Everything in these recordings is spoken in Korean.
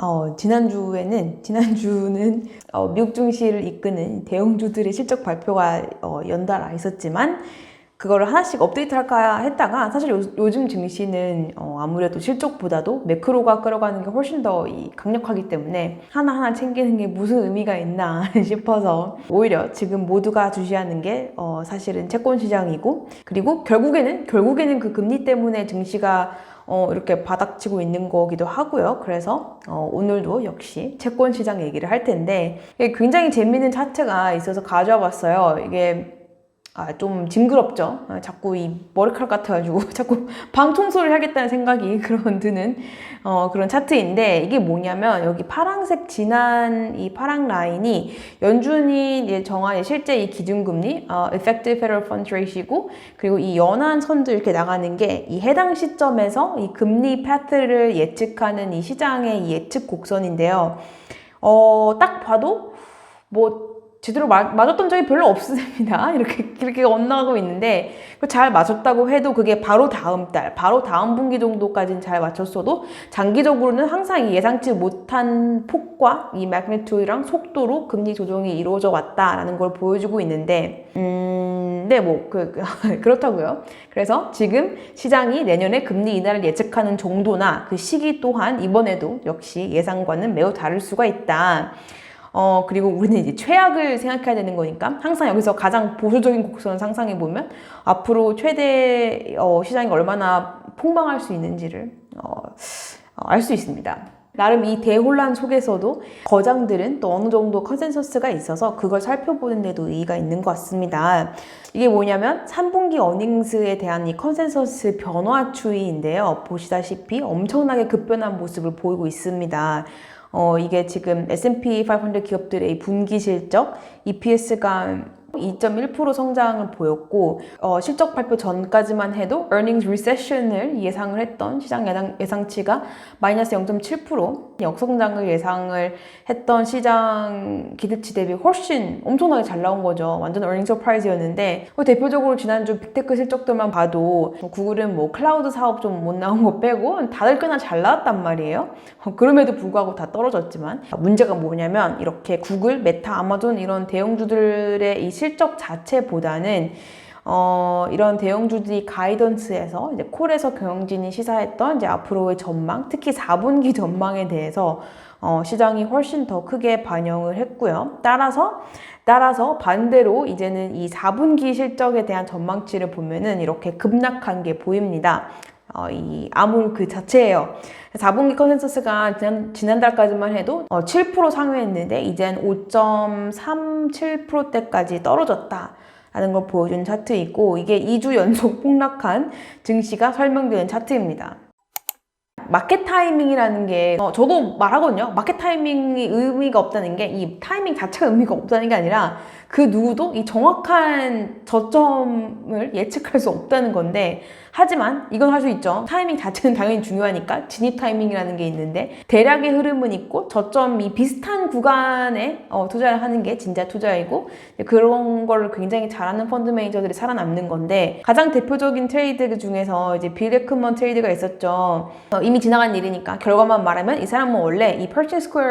어, 지난주에는 지난주는 어, 미국 증시를 이끄는 대형주들의 실적 발표가 어, 연달아 있었지만 그거를 하나씩 업데이트 할까 했다가 사실 요, 즘 증시는 어, 아무래도 실적보다도 매크로가 끌어가는 게 훨씬 더 이, 강력하기 때문에 하나하나 챙기는 게 무슨 의미가 있나 싶어서 오히려 지금 모두가 주시하는 게 어, 사실은 채권 시장이고 그리고 결국에는 결국에는 그 금리 때문에 증시가 어, 이렇게 바닥치고 있는 거기도 하고요. 그래서 어, 오늘도 역시 채권 시장 얘기를 할 텐데 굉장히 재미있는 차트가 있어서 가져와 봤어요. 이게 아, 좀 징그럽죠. 아, 자꾸 이 머리카락 같아가지고 자꾸 방 청소를 하겠다는 생각이 그런 드는 어, 그런 차트인데 이게 뭐냐면 여기 파랑색 진한 이 파랑 라인이 연준이 정한 실제 이 기준금리 어, effective federal funds rate이고 그리고 이 연한 선도 이렇게 나가는 게 이 해당 시점에서 이 금리 패트를 예측하는 이 시장의 이 예측 곡선인데요. 어, 딱 봐도 뭐 제대로 맞, 맞았던 적이 별로 없습니다. 이렇게, 이렇게 엇나가고 있는데, 잘 맞았다고 해도 그게 바로 다음 달, 바로 다음 분기 정도까지는 잘 맞췄어도, 장기적으로는 항상 예상치 못한 폭과 이 매그니튜드랑 속도로 금리 조정이 이루어져 왔다라는 걸 보여주고 있는데, 음, 네, 뭐, 그, 그 그렇다고요. 그래서 지금 시장이 내년에 금리 인하를 예측하는 정도나 그 시기 또한 이번에도 역시 예상과는 매우 다를 수가 있다. 어, 그리고 우리는 이제 최악을 생각해야 되는 거니까 항상 여기서 가장 보수적인 곡선을 상상해 보면 앞으로 최대 어, 시장이 얼마나 폭망할 수 있는지를 어, 알 수 있습니다. 나름 이 대혼란 속에서도 거장들은 또 어느 정도 컨센서스가 있어서 그걸 살펴보는 데도 의의가 있는 것 같습니다. 이게 뭐냐면 3분기 어닝스에 대한 이 컨센서스 변화 추이인데요. 보시다시피 엄청나게 급변한 모습을 보이고 있습니다. 어, 이게 지금 S&P 500 기업들의 분기 실적, EPS가 2.1% 성장을 보였고 어, 실적 발표 전까지만 해도 earnings recession을 예상을 했던 시장 예상, 예상치가 마이너스 0.7% 역성장을 예상을 했던 시장 기대치 대비 훨씬 엄청나게 잘 나온 거죠. 완전 earnings surprise였는데 뭐 대표적으로 지난주 빅테크 실적들만 봐도 뭐 구글은 뭐 클라우드 사업 좀 못 나온 거 빼고 다들 꽤나 잘 나왔단 말이에요. 어, 그럼에도 불구하고 다 떨어졌지만 문제가 뭐냐면 이렇게 구글, 메타, 아마존 이런 대형주들의 이 실적 자체보다는 어, 이런 대형주들이 가이던스에서 이제 콜에서 경영진이 시사했던 이제 앞으로의 전망, 특히 4분기 전망에 대해서 어, 시장이 훨씬 더 크게 반영을 했고요. 따라서 따라서 반대로 이제는 이 4분기 실적에 대한 전망치를 보면은 이렇게 급락한 게 보입니다. 어, 이 암울 그 자체예요. 4분기 컨센서스가 지난, 지난달까지만 해도 어, 7% 상회했는데 이젠 5.37%대까지 떨어졌다. 라는 걸 보여준 차트이고 이게 2주 연속 폭락한 증시가 설명되는 차트입니다. 마켓 타이밍이라는 게 어, 저도 말하거든요. 마켓 타이밍이 의미가 없다는 게 이 타이밍 자체가 의미가 없다는 게 아니라 그 누구도 이 정확한 저점을 예측할 수 없다는 건데 하지만 이건 할 수 있죠. 타이밍 자체는 당연히 중요하니까 진입 타이밍이라는 게 있는데 대략의 흐름은 있고 저점이 비슷한 구간에 어, 투자를 하는 게 진짜 투자이고 그런 걸 굉장히 잘하는 펀드 매니저들이 살아남는 건데 가장 대표적인 트레이드 중에서 이제 빌레크먼 트레이드가 있었죠. 어, 이미 지나간 일이니까 결과만 말하면 이 사람은 원래 이 퍼치 스퀘어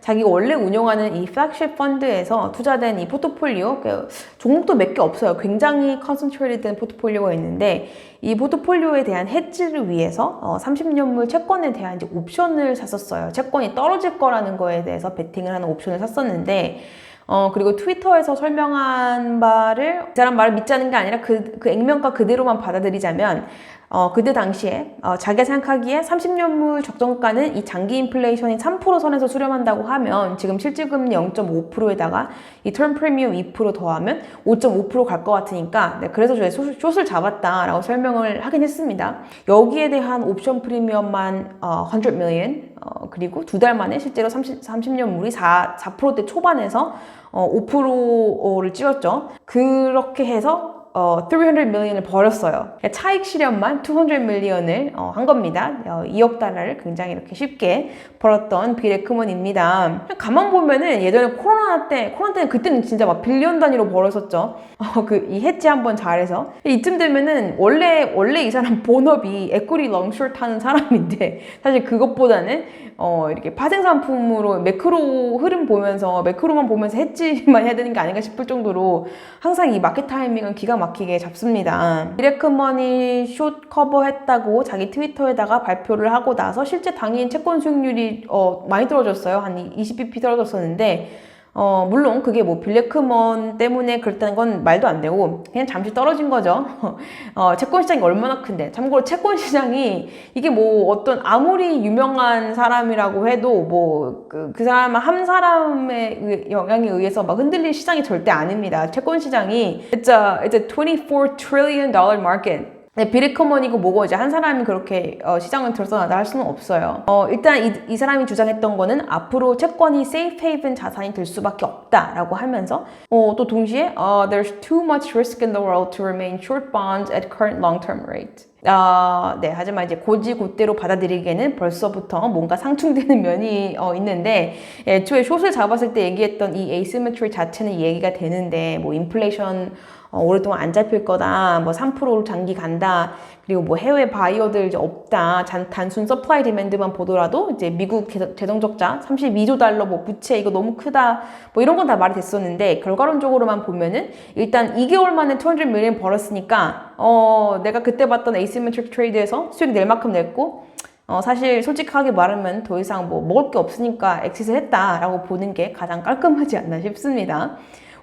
자기가 원래 운영하는 이 플렉십 펀드에서 투자된 이 포 트폴리오 그 종목도 몇 개 없어요. 굉장히 컨센트레이드 된 포트폴리오가 있는데 이 포트폴리오에 대한 해지를 위해서 어, 30년물 채권에 대한 이제 옵션을 샀었어요. 채권이 떨어질 거라는 거에 대해서 베팅을 하는 옵션을 샀었는데 어, 그리고 트위터에서 설명한 바를 그 사람 말을 믿자는 게 아니라 그, 그 액면가 그대로만 받아들이자면 어, 그때 당시에 어, 자기가 생각하기에 30년물 적정가는 이 장기 인플레이션이 3% 선에서 수렴한다고 하면 지금 실질금리 0.5%에다가 이 턴 프리미엄 2% 더하면 5.5%갈 것 같으니까 네, 그래서 저희 숏을 잡았다라고 설명을 하긴 했습니다. 여기에 대한 옵션 프리미엄만 어, 100 million 어, 그리고 두 달 만에 실제로 30, 30년물이 4, 4%대 초반에서 어, 5%를 찍었죠. 그렇게 해서 어, 300 million을 벌었어요. 그러니까 차익 실현만 200 million을 어, 한 겁니다. 어, 2억 달러를 굉장히 이렇게 쉽게 벌었던 빌 에크먼입니다. 가만 보면은 예전에 코로나 때, 코로나 때는 그때는 진짜 막 빌리언 단위로 벌었었죠. 어, 그, 이 해지 한번 잘해서. 이쯤 되면은 원래, 원래 이 사람 본업이 에코리 롱숏 하는 사람인데, 사실 그것보다는 어, 이렇게 파생 상품으로 매크로 흐름 보면서, 매크로만 보면서 해지만 해야 되는 게 아닌가 싶을 정도로 항상 이 마켓 타이밍은 기가 막히게 잡습니다. 디렉크머니 숏 커버했다고 자기 트위터에다가 발표를 하고 나서 실제 당일 채권 수익률이 어, 많이 떨어졌어요. 한 20bp 떨어졌었는데 어, 물론 그게 뭐 빌레크먼 때문에 그랬다는 건 말도 안 되고 그냥 잠시 떨어진 거죠. 어, 채권 시장이 얼마나 큰데. 참고로 채권 시장이 이게 뭐 어떤 아무리 유명한 사람이라고 해도 뭐그 그 사람 한 사람의 의- 영향에 의해서 막 흔들릴 시장이 절대 아닙니다. 채권 시장이 it's a, it's a 24 trillion dollar market. 네, 비리커먼이고 뭐고 이제 한 사람이 그렇게 어, 시장을 들어서나다 할 수는 없어요. 어, 일단 이, 이 사람이 주장했던 거는 앞으로 채권이 세이프 헤이븐 자산이 될 수밖에 없다라고 하면서 어, 또 동시에 어, there's too much risk in the world to remain short bonds at current long-term rate. 아, 네. 하지만 이제 고지고대로 받아들이기에는 벌써부터 뭔가 상충되는 면이 어, 있는데 애초에 숏을 잡았을 때 얘기했던 이 asymmetry 자체는 얘기가 되는데 뭐 인플레이션 어, 오랫동안 안 잡힐 거다, 뭐 3%로 장기 간다, 그리고 뭐 해외 바이어들 이제 없다, 잔- 단순 서플라이 디맨드만 보더라도 이제 미국 재- 재정 적자 32조 달러 뭐 부채 이거 너무 크다, 뭐 이런 건 다 말이 됐었는데 결과론적으로만 보면은 일단 2개월 만에 200 밀리언 벌었으니까 어 내가 그때 봤던 asymmetric trade에서 수익 낼 만큼 냈고 어, 사실 솔직하게 말하면 더 이상 뭐 먹을 게 없으니까 엑시스 했다라고 보는 게 가장 깔끔하지 않나 싶습니다.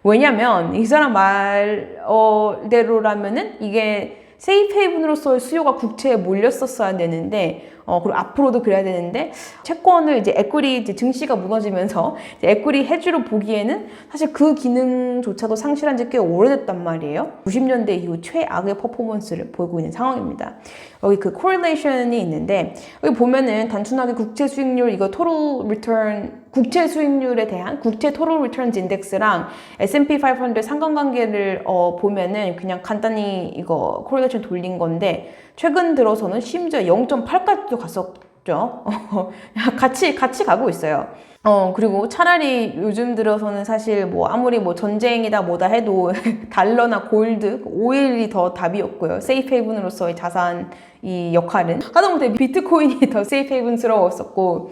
왜냐면 이 사람 말대로라면은 이게 세이프 헤이븐으로서의 수요가 국채에 몰렸었어야 되는데 어, 그리고 앞으로도 그래야 되는데 채권을 이제 에quity 이제 증시가 무너지면서 이제 에quity 해주로 보기에는 사실 그 기능조차도 상실한 지 꽤 오래됐단 말이에요. 90년대 이후 최악의 퍼포먼스를 보이고 있는 상황입니다. 여기 그 코릴레이션이 있는데 여기 보면은 단순하게 국채 수익률 이거 토tal return 국채 수익률에 대한 국채 토tal returns 인덱스랑 S&P 500 상관관계를 어, 보면은 그냥 간단히 이거 코릴레이션 돌린 건데 최근 들어서는 심지어 0.8까지도 갔었죠. 같이 같이 가고 있어요. 어 그리고 차라리 요즘 들어서는 사실 뭐 아무리 뭐 전쟁이다 뭐다 해도 달러나 골드, 오일이 더 답이었고요. 세이프 헤이븐으로서의 자산 이 역할은 하다못해 비트코인이 더 세이프 헤이븐스러웠었고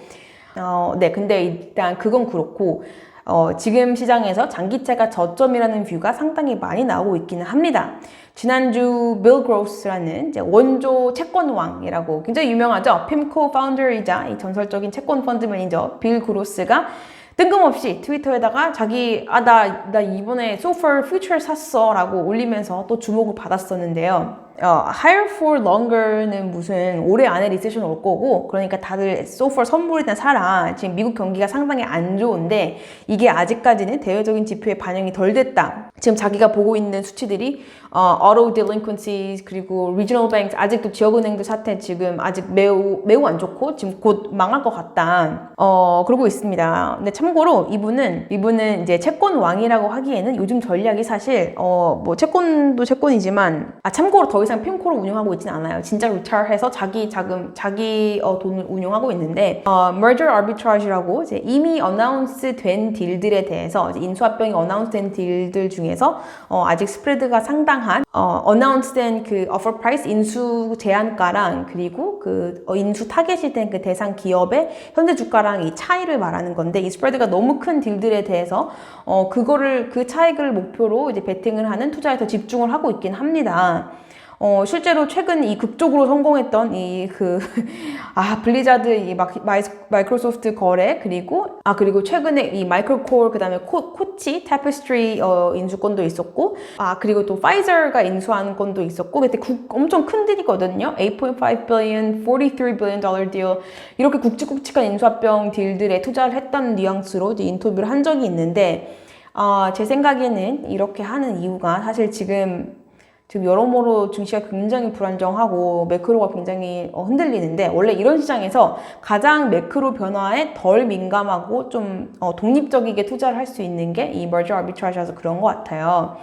어, 네, 근데 일단 그건 그렇고, 어, 지금 시장에서 장기채가 저점이라는 뷰가 상당히 많이 나오고 있기는 합니다. 지난주 빌 그로스라는 원조 채권왕이라고 굉장히 유명하죠. 핌코 파운더이자 이 전설적인 채권 펀드 매니저 빌 그로스가 뜬금없이 트위터에다가 자기 아나나 이번에 소펄 퓨처 샀어 라고 올리면서 또 주목을 받았었는데요. 어, higher for longer는 무슨 올해 안에 리세션 올 거고 그러니까 다들 so far 선물이나 사라. 지금 미국 경기가 상당히 안 좋은데 이게 아직까지는 대외적인 지표에 반영이 덜 됐다. 지금 자기가 보고 있는 수치들이 어, auto delinquencies 그리고 regional banks 아직도 지역은행들 사태 지금 아직 매우 매우 안 좋고 지금 곧 망할 것 같다. 어 그러고 있습니다. 근데 참고로 이분은 이분은 이제 채권 왕이라고 하기에는 요즘 전략이 사실 어 뭐 채권도 채권이지만 아 참고로 더 이상 핀코를 운영하고 있진 않아요. 진짜 리타해서 자기 자금 자기 어, 돈을 운용하고 있는데 어, merger arbitrage라고 이제 이미 어나운스 된 딜들에 대해서 인수합병이 어나운스 된 딜들 중에서 어, 아직 스프레드가 상당한 어, 어나운스 된그 offer price 인수 제한가랑 그리고 그 어, 인수 타겟이 된 그 대상 기업의 현재 주가랑 이 차이를 말하는 건데 이 스프레드가 너무 큰 딜들에 대해서 어, 그거를 그 차익을 목표로 이제 베팅을 하는 투자에 더 집중을 하고 있긴 합니다. 어, 실제로 최근 이 극적으로 성공했던 이 그, 아, 블리자드 이 마, 마이, 마이크로소프트 거래, 그리고, 아, 그리고 최근에 이 마이크로콜, 그 다음에 코, 코치, 타페스트리, 어, 인수권도 있었고, 아, 그리고 또 파이저가 인수하는 건도 있었고, 그때 국, 엄청 큰 딜이거든요. 8.5 billion, 43 billion dollar deal. 이렇게 굵직굵직한 인수합병 딜들에 투자를 했다는 뉘앙스로 이제 인터뷰를 한 적이 있는데, 아, 제 생각에는 이렇게 하는 이유가 사실 지금 지금 여러모로 증시가 굉장히 불안정하고 매크로가 굉장히 어, 흔들리는데 원래 이런 시장에서 가장 매크로 변화에 덜 민감하고 좀 어, 독립적이게 투자를 할 수 있는 게이 merger arbitrage라서 그런 것 같아요.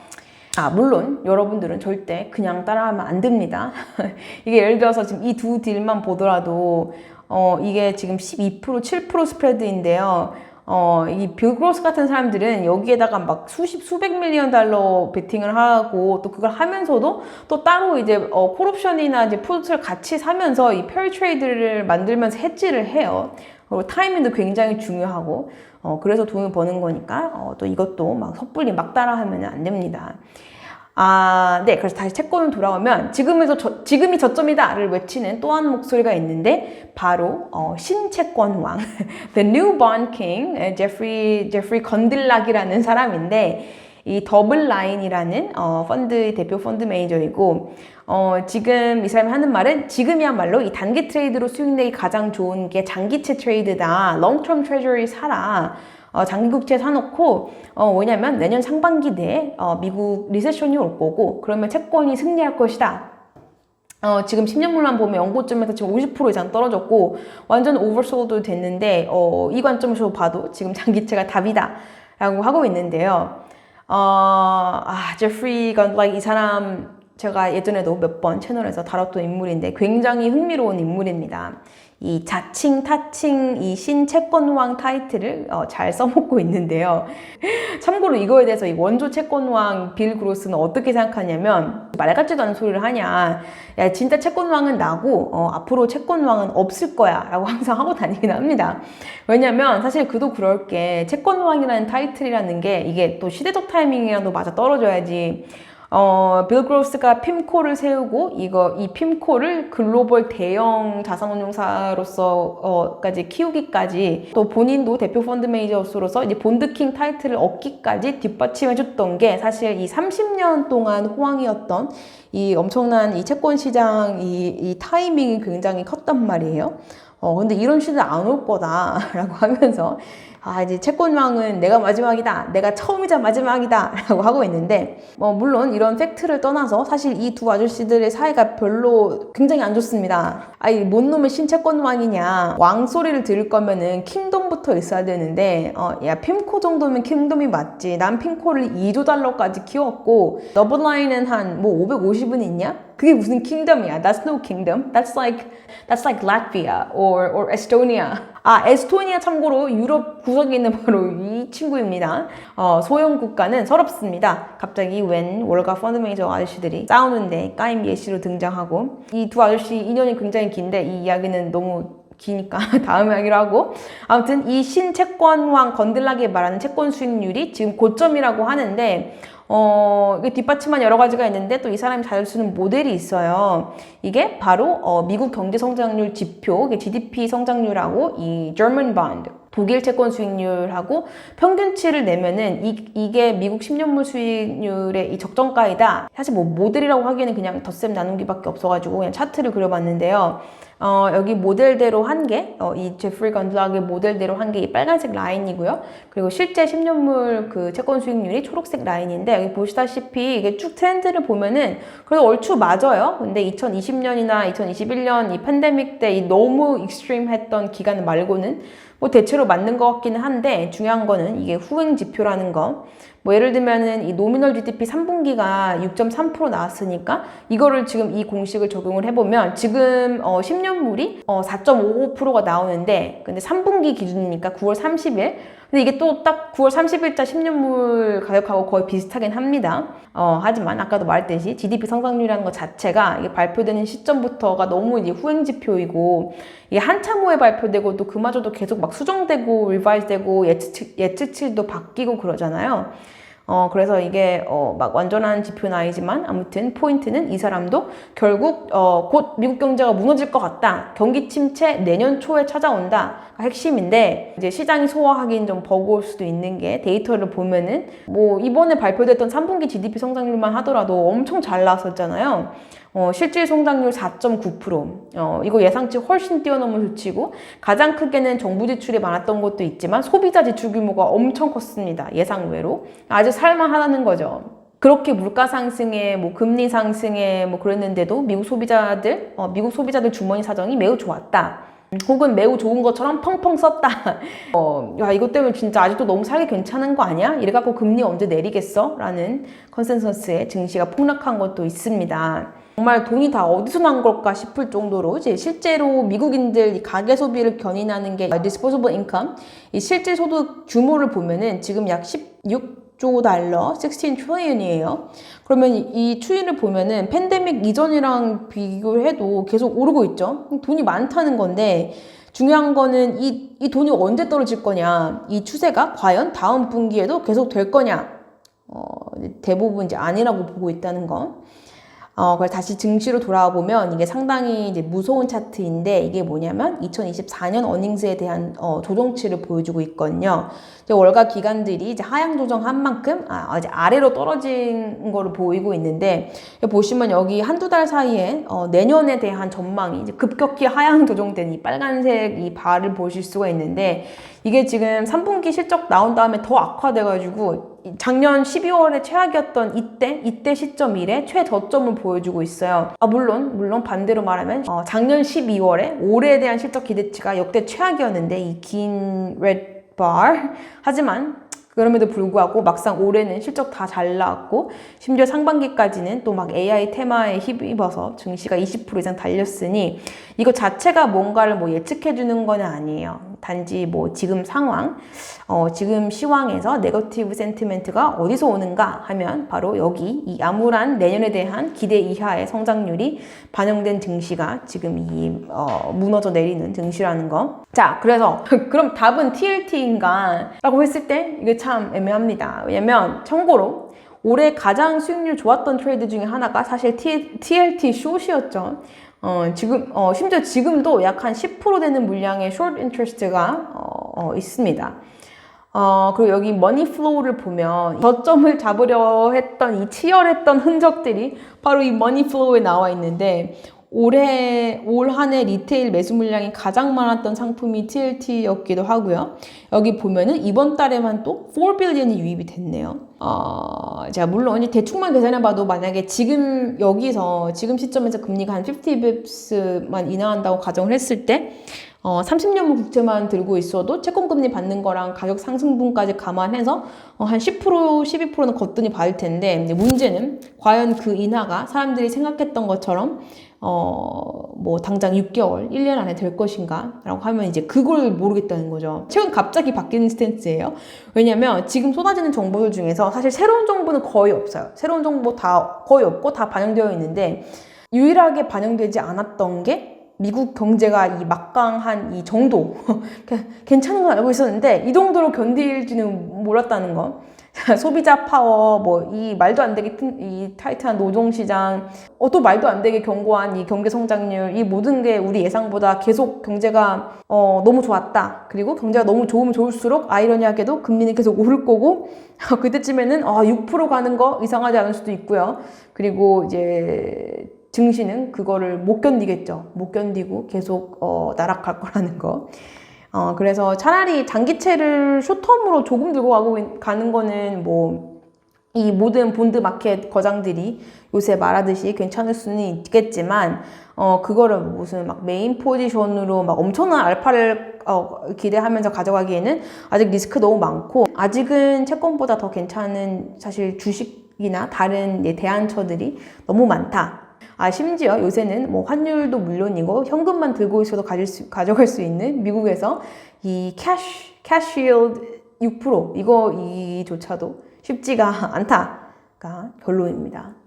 아, 물론 여러분들은 절대 그냥 따라하면 안 됩니다. 이게 예를 들어서 지금 이 두 딜만 보더라도 어, 이게 지금 12% 7% 스프레드인데요. 어, 이 빌그로스 같은 사람들은 여기에다가 막 수십, 수백 밀리언 달러 베팅을 하고 또 그걸 하면서도 또 따로 이제 어, 콜옵션이나 이제 푸드를 같이 사면서 이 페리 트레이드를 만들면서 해지를 해요. 그리고 타이밍도 굉장히 중요하고 어, 그래서 돈을 버는 거니까 어, 또 이것도 막 섣불리 막 따라하면 안 됩니다. 아, 네. 그래서 다시 채권으로 돌아오면 지금에서 저, 지금이 저점이다를 외치는 또 한 목소리가 있는데 바로 어, 신채권왕, The New Bond King, 에, 제프리 제프리 건들락이라는 사람인데 이 더블 라인이라는 어, 펀드 대표 펀드 매니저이고 어, 지금 이 사람이 하는 말은 지금이야말로 이 단기 트레이드로 수익 내기 가장 좋은 게 장기채 트레이드다. 롱텀 트레저리 사라. 어, 장기 국채 사놓고 어, 왜냐면 내년 상반기 내에 어, 미국 리세션이 올 거고 그러면 채권이 승리할 것이다. 어, 지금 10년물만 보면 연고점에서 지금 50% 이상 떨어졌고 완전 오버솔드 됐는데 어, 이 관점에서 봐도 지금 장기채가 답이다 라고 하고 있는데요. 어, 아, 제프리 건블락 이 사람 제가 예전에도 몇 번 채널에서 다뤘던 인물인데 굉장히 흥미로운 인물입니다. 이 자칭 타칭 이 신채권왕 타이틀을 어, 잘 써먹고 있는데요. 참고로 이거에 대해서 이 원조 채권왕 빌 그로스는 어떻게 생각하냐면 말 같지도 않은 소리를 하냐. 야 진짜 채권왕은 나고 어, 앞으로 채권왕은 없을 거야 라고 항상 하고 다니긴 합니다. 왜냐면 사실 그도 그럴 게 채권왕이라는 타이틀이라는 게 이게 또 시대적 타이밍이랑도 맞아 떨어져야지 어, 빌 그로스가 핌코를 세우고 이거 이 핌코를 글로벌 대형 자산운용사로서까지 키우기까지 또 본인도 대표 펀드 매니저로서 이제 본드킹 타이틀을 얻기까지 뒷받침해줬던 게 사실 이 30년 동안 호황이었던 이 엄청난 이 채권 시장 이, 이 타이밍이 굉장히 컸단 말이에요. 어, 근데 이런 시대 안 올 거다라고 하면서 아, 이제 채권왕은 내가 마지막이다. 내가 처음이자 마지막이다. 라고 하고 있는데, 뭐, 물론 이런 팩트를 떠나서 사실 이 두 아저씨들의 사이가 별로 굉장히 안 좋습니다. 아이, 뭔 놈의 신채권왕이냐. 왕 소리를 들을 거면은 킹덤부터 있어야 되는데, 어, 야, 핌코 정도면 킹덤이 맞지. 난 핌코를 2조 달러까지 키웠고, 더블라인은 한 뭐 550은 있냐? 그게 무슨 킹덤이야? That's no kingdom. That's like that's like Latvia or or Estonia. 아, 에스토니아 참고로 유럽 구석에 있는 바로 이 친구입니다. 어, 소형 국가는 서럽습니다. 갑자기 웬 월가 펀드 매니저 아저씨들이 싸우는데 까임 예시로 등장하고 이 두 아저씨 인연이 굉장히 긴데 이 이야기는 너무 기니까 다음에 하기로 하고 아무튼 이 신채권왕 건들락이 말하는 채권 수익률이 지금 고점이라고 하는데 어, 이게 뒷받침한 여러 가지가 있는데 또 이 사람이 잘 쓰는 모델이 있어요. 이게 바로 어, 미국 경제 성장률 지표, GDP 성장률하고 이 German bond 독일 채권 수익률하고 평균치를 내면은 이, 이게 미국 10년물 수익률의 이 적정가이다. 사실 뭐 모델이라고 하기에는 그냥 덧셈 나누기밖에 없어가지고 그냥 차트를 그려봤는데요. 어, 여기 모델대로 한 게, 어, 이 제프리 건드락의 모델대로 한 게 이 빨간색 라인이고요. 그리고 실제 10년물 그 채권 수익률이 초록색 라인인데, 여기 보시다시피 이게 쭉 트렌드를 보면은 그래도 얼추 맞아요. 근데 2020년이나 2021년 이 팬데믹 때 이 너무 익스트림 했던 기간 말고는 뭐 대체로 맞는 것 같기는 한데 중요한 거는 이게 후행 지표라는 거. 뭐 예를 들면은 이 노미널 GDP 3분기가 6.3% 나왔으니까 이거를 지금 이 공식을 적용을 해보면 지금 어 10년물이 어 4.55%가 나오는데 근데 3분기 기준이니까 9월 30일 근데 이게 또 딱 9월 30일자 10년물 가격하고 거의 비슷하긴 합니다. 어, 하지만 아까도 말했듯이 GDP 성장률이라는 것 자체가 이게 발표되는 시점부터가 너무 이제 후행 지표이고 이게 한참 후에 발표되고 또 그마저도 계속 막 수정되고 리바이즈되고 예측 예측치도 바뀌고 그러잖아요. 어, 그래서 이게, 어, 막 완전한 지표는 아니지만, 아무튼 포인트는 이 사람도 결국, 어, 곧 미국 경제가 무너질 것 같다. 경기 침체 내년 초에 찾아온다. 핵심인데, 이제 시장이 소화하기는 좀 버거울 수도 있는 게 데이터를 보면은, 뭐, 이번에 발표됐던 3분기 GDP 성장률만 하더라도 엄청 잘 나왔었잖아요. 어, 실질 성장률 4.9%. 어, 이거 예상치 훨씬 뛰어넘은 수치고 가장 크게는 정부 지출이 많았던 것도 있지만 소비자 지출 규모가 엄청 컸습니다. 예상 외로. 아주 살만하다는 거죠. 그렇게 물가 상승에 뭐 금리 상승에 뭐 그랬는데도 미국 소비자들 어, 미국 소비자들 주머니 사정이 매우 좋았다. 혹은 매우 좋은 것처럼 펑펑 썼다. 어, 야, 이것 때문에 진짜 아직도 너무 살기 괜찮은 거 아니야? 이래갖고 금리 언제 내리겠어? 라는 컨센서스에 증시가 폭락한 것도 있습니다. 정말 돈이 다 어디서 난 걸까 싶을 정도로 이제 실제로 미국인들 이 가계 소비를 견인하는 게 disposable income, 이 실질 소득 규모를 보면은 지금 약 16조 달러, 16 트릴리언이에요. 그러면 이- 이 추이를 보면은 팬데믹 이전이랑 비교를 해도 계속 오르고 있죠. 돈이 많다는 건데 중요한 거는 이, 이 돈이 언제 떨어질 거냐, 이 추세가 과연 다음 분기에도 계속 될 거냐, 어, 대부분 이제 아니라고 보고 있다는 거. 어, 그래서 다시 증시로 돌아와 보면 이게 상당히 이제 무서운 차트인데 이게 뭐냐면 2024년 어닝스에 대한 어, 조정치를 보여주고 있거든요. 이제 월가 기관들이 이제 하향 조정한 만큼 아, 이제 아래로 떨어진 거를 보이고 있는데 보시면 여기 한두 달 사이에 어, 내년에 대한 전망이 이제 급격히 하향 조정된 이 빨간색 이 바를 보실 수가 있는데 이게 지금 3분기 실적 나온 다음에 더 악화돼가지고 이 작년 12월에 최악이었던 이때 이때 시점 이래 최저점을 보여주고 있어요. 아 물론 물론 반대로 말하면 어, 작년 12월에 올해에 대한 실적 기대치가 역대 최악이었는데 이 긴 레드 bar 하지만 그럼에도 불구하고 막상 올해는 실적 다 잘 나왔고 심지어 상반기까지는 또 막 AI 테마에 힘입어서 증시가 20% 이상 달렸으니 이거 자체가 뭔가를 뭐 예측해 주는 건 아니에요. 단지 뭐 지금 상황, 어, 지금 시황에서 네거티브 센티멘트가 어디서 오는가 하면 바로 여기 이 암울한 내년에 대한 기대 이하의 성장률이 반영된 증시가 지금 이 어, 무너져 내리는 증시라는 거. 자, 그래서 그럼 답은 TLT인가? 라고 했을 때 이게 참 애매합니다. 왜냐면 참고로 올해 가장 수익률 좋았던 트레이드 중에 하나가 사실 TLT 숏이었죠. 어, 지금, 어, 심지어 지금도 약 한 10% 되는 물량의 숏 인트레스트가 어, 어, 있습니다. 어, 그리고 여기 머니 플로우를 보면 저점을 잡으려 했던 이 치열했던 흔적들이 바로 이 머니 플로우에 나와 있는데 올해 올 한 해 리테일 매수 물량이 가장 많았던 상품이 TLT였기도 하고요. 여기 보면은 이번 달에만 또 4빌리언이 유입이 됐네요. 어, 자 물론 이제 대충만 계산해봐도 만약에 지금 여기서 지금 시점에서 금리가 한 50bps만 인하한다고 가정을 했을 때 어, 30년물 국채만 들고 있어도 채권금리 받는 거랑 가격 상승분까지 감안해서 어, 한 10% 12%는 거뜬히 받을 텐데 문제는 과연 그 인하가 사람들이 생각했던 것처럼 어, 뭐 당장 6개월, 1년 안에 될 것인가? 라고 하면 이제 그걸 모르겠다는 거죠. 최근 갑자기 바뀌는 스탠스예요. 왜냐면 지금 쏟아지는 정보들 중에서 사실 새로운 정보는 거의 없어요. 새로운 정보 다 거의 없고 다 반영되어 있는데 유일하게 반영되지 않았던 게 미국 경제가 이 막강한 이 정도 괜찮은 건 알고 있었는데 이 정도로 견딜지는 몰랐다는 거 소비자 파워 뭐 이 말도 안 되게 튼- 이 타이트한 노동 시장 어, 또 말도 안 되게 견고한 이 경제 성장률 이 모든 게 우리 예상보다 계속 경제가 어, 너무 좋았다 그리고 경제가 너무 좋으면 좋을수록 아이러니하게도 금리는 계속 오를 거고 그때쯤에는 아, 6% 가는 거 이상하지 않을 수도 있고요 그리고 이제 증시는 그거를 못 견디겠죠. 못 견디고 계속 어, 나락갈 거라는 거. 어, 그래서 차라리 장기채를 쇼텀으로 조금 들고 가고 있- 가는 거는 뭐 이 모든 본드 마켓 거장들이 요새 말하듯이 괜찮을 수는 있겠지만 어 그거를 무슨 막 메인 포지션으로 막 엄청난 알파를 어, 기대하면서 가져가기에는 아직 리스크 너무 많고 아직은 채권보다 더 괜찮은 사실 주식이나 다른 예, 대안처들이 너무 많다. 아, 심지어 요새는 뭐 환율도 물론이고 현금만 들고 있어도 가질 수, 가져갈 수 있는 미국에서 이 캐시, 캐시일드 6% 이거 이조차도 쉽지가 않다가 결론입니다.